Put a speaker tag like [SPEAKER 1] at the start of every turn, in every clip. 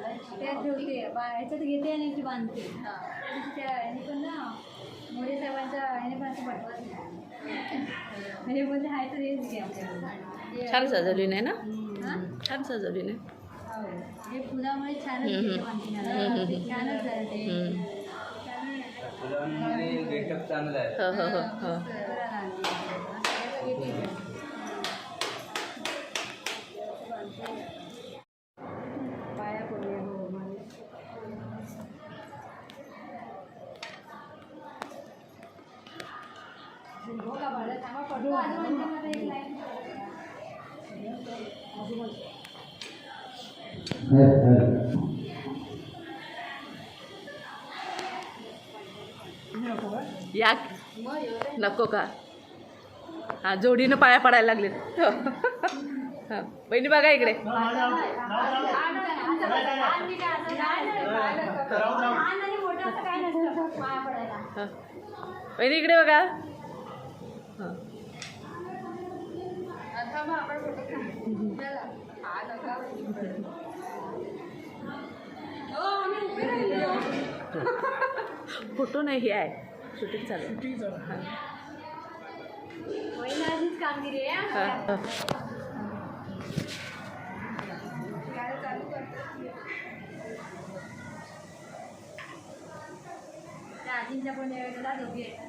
[SPEAKER 1] त्या ठेवते. बा- ह्याच्यात घेते आणि ती बांधते. त्या ह्याने पण ना मोरे साहेबांच्या ह्याने पण असं पटवत नाही म्हणजे बोलते हाय तर हेच घे आपल्याला.
[SPEAKER 2] छान सजवली नाही ना?
[SPEAKER 1] हा?
[SPEAKER 2] छान सजवली नाही
[SPEAKER 1] हो. हे फुलामुळे छानच छानच आहे
[SPEAKER 2] हम्म.
[SPEAKER 3] फुलांनी गेटअप चांगला आहे.
[SPEAKER 2] या नको का? हा जोडीनं पाया पडायला लागले बहिणी बघा इकडे. बहिणी इकडे बघा. हा. फोटो नाही हे आहे शूटिंग चालू आहे.
[SPEAKER 1] कामगिरी आहे
[SPEAKER 2] हा,
[SPEAKER 1] हा.
[SPEAKER 2] हा.
[SPEAKER 1] त्या आजींच्या पण वेळेला दोघी आहेत.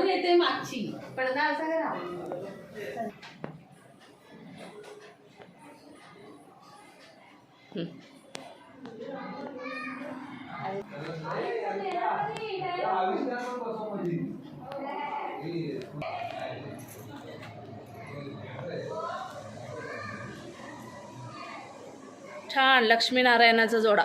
[SPEAKER 2] झाडू येते मागची. पडदा असा करा. छान लक्ष्मीनारायणाचा जोडा.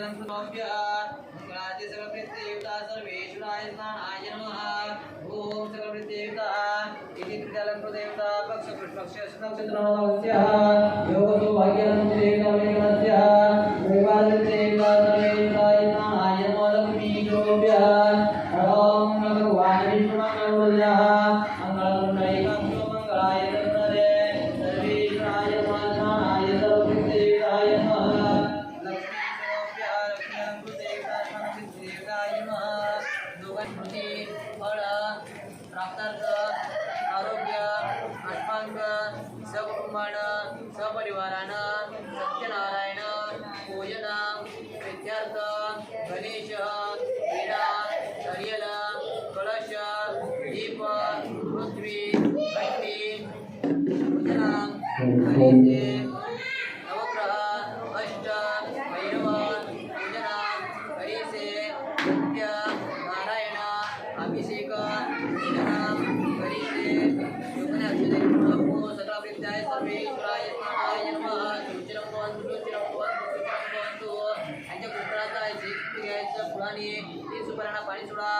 [SPEAKER 4] बालकृष्णवणस्य लङ्कृतोऽप्य मङ्गलाचे सकलकृत्ययुता सर्वेश्वराय स्नानाय नमः। ॐ सकलकृत्ययुता इति त्रिदलकृतयुता पक्षकृष्णस्य योगो भाग्यनन्देवस्य विवादितेयुता सर्वेश्वराय स्नानाय नमः दोघांची फळ प्राप्तार्थ आरोग्य आत्मांग सकुटुंबानं सपरिवारानं सत्यनारायण पूजन विद्यार्थ गणेश वीणा हरियल कलश दीप पृथ्वी अग्नी पूजना ధనాని సుపర్ణ పరిచుడా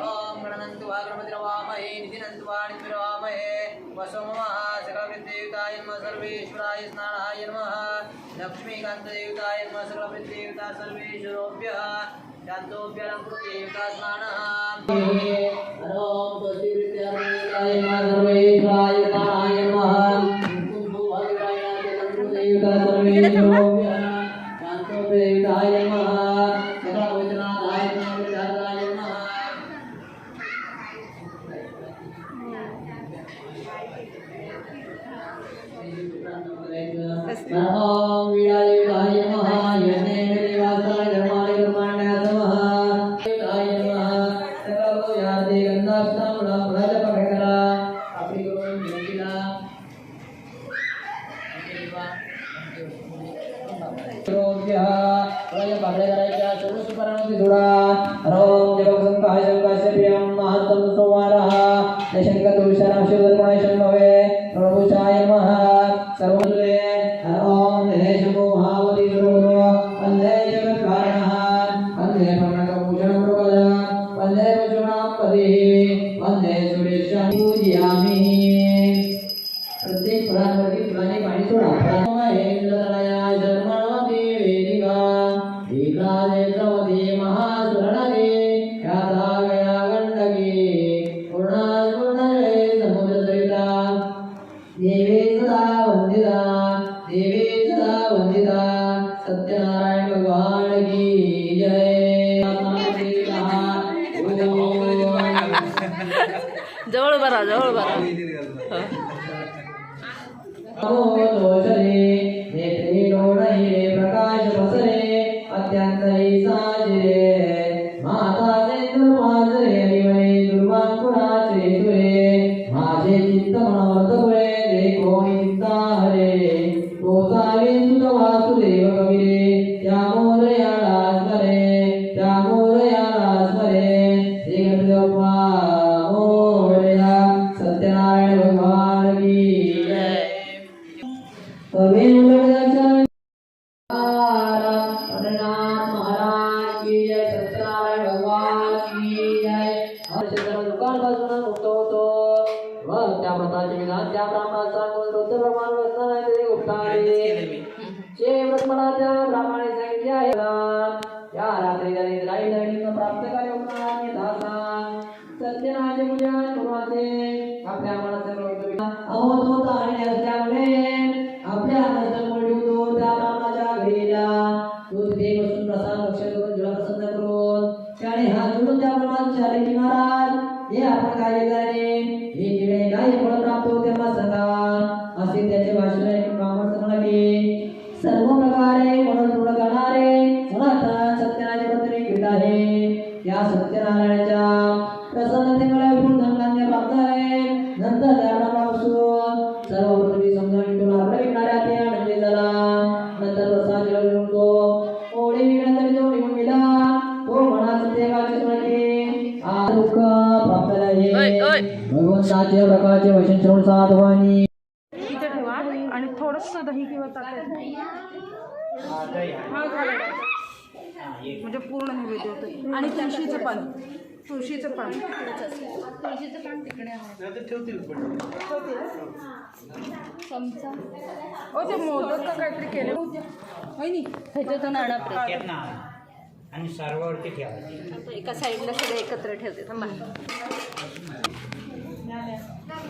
[SPEAKER 4] ఓం గణనంతు వాగ్రమతిరవామహే నిధినంతు వాణిరవామహే వసోమహ సకలవృద్ధియుతాయ నమ సర్వేశ్వరాయ స్నానాయ నమ లక్ష్మీకాంతదేవతాయ నమ సకలవృద్ధియుత సర్వేశ్వరోభ్య శాంతోభ్యలంకృతయుత స్నాన ఓం సర్వేశ్వరాయ నమ కుంభు భగవాయ నమ de la
[SPEAKER 2] जवळ बरा जवळ बरा
[SPEAKER 4] दोषरे नेत्रे डोळहिरे प्रकाश बसरे अत्यंतही राई प्राप्त कार्य होणार दासा सत्यनाचे पूजन कुर्वाचे आपल्या मनाचा अहोत होता आणि असल्यामुळे आपल्या मनाचा ठेवतो त्या रामाच्या घरीला तो तिथे बसून प्रसाद लक्ष करून जुळा प्रसन्न करून त्याने हात जोडून त्या ब्राह्मणाला विचारले महाराज हे आपण कार्य केल्याने या सत्यनारायणाच्या प्रसन्नतेमुळे विपुल धनधान्य प्राप्त आहे. नंतर त्या ब्रह्मापासून सर्व पृथ्वी समजा विठून आपल्या विकणाऱ्या ते आनंदी झाला नंतर प्रसाद घेऊन तो ओढे विकण्यासाठी तो निघून गेला तो म्हणा सत्यकाची स्मरणे आ दुःख प्राप्त आहे. भगवंताचे प्रकारचे वचन श्रवण साधवानी.
[SPEAKER 2] आणि थोडस दही किंवा ताक. हा घालायचं. म्हणजे पूर्ण नैवेद्य होतं आणि तुळशीचं पान. तुळशीचं पान.
[SPEAKER 1] तुळशीचं पान तिकडे आहे. चमचा.
[SPEAKER 2] ओ ते मोदक का काहीतरी केले? होय नी
[SPEAKER 1] ह्याच्यातून आणा प्लेट.
[SPEAKER 3] आणि सर्वावरती ठेवायची
[SPEAKER 1] एका साईडला सगळे एकत्र ठेवते थांबा.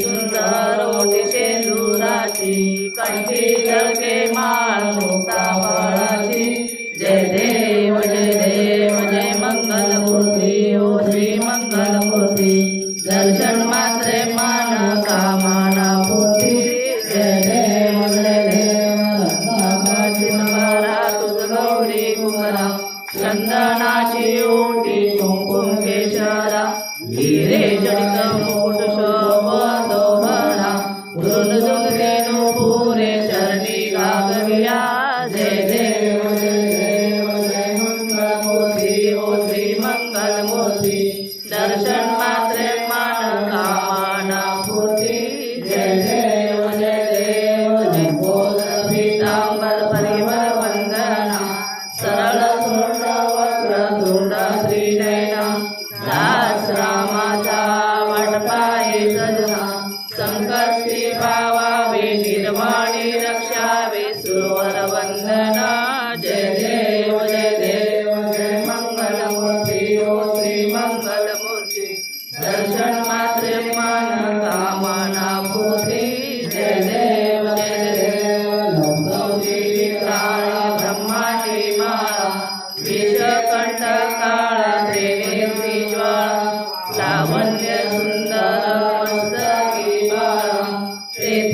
[SPEAKER 2] सुंदर मोठी शेंदुराची कंठी जगे माळ मुक्तावळाची
[SPEAKER 4] eh,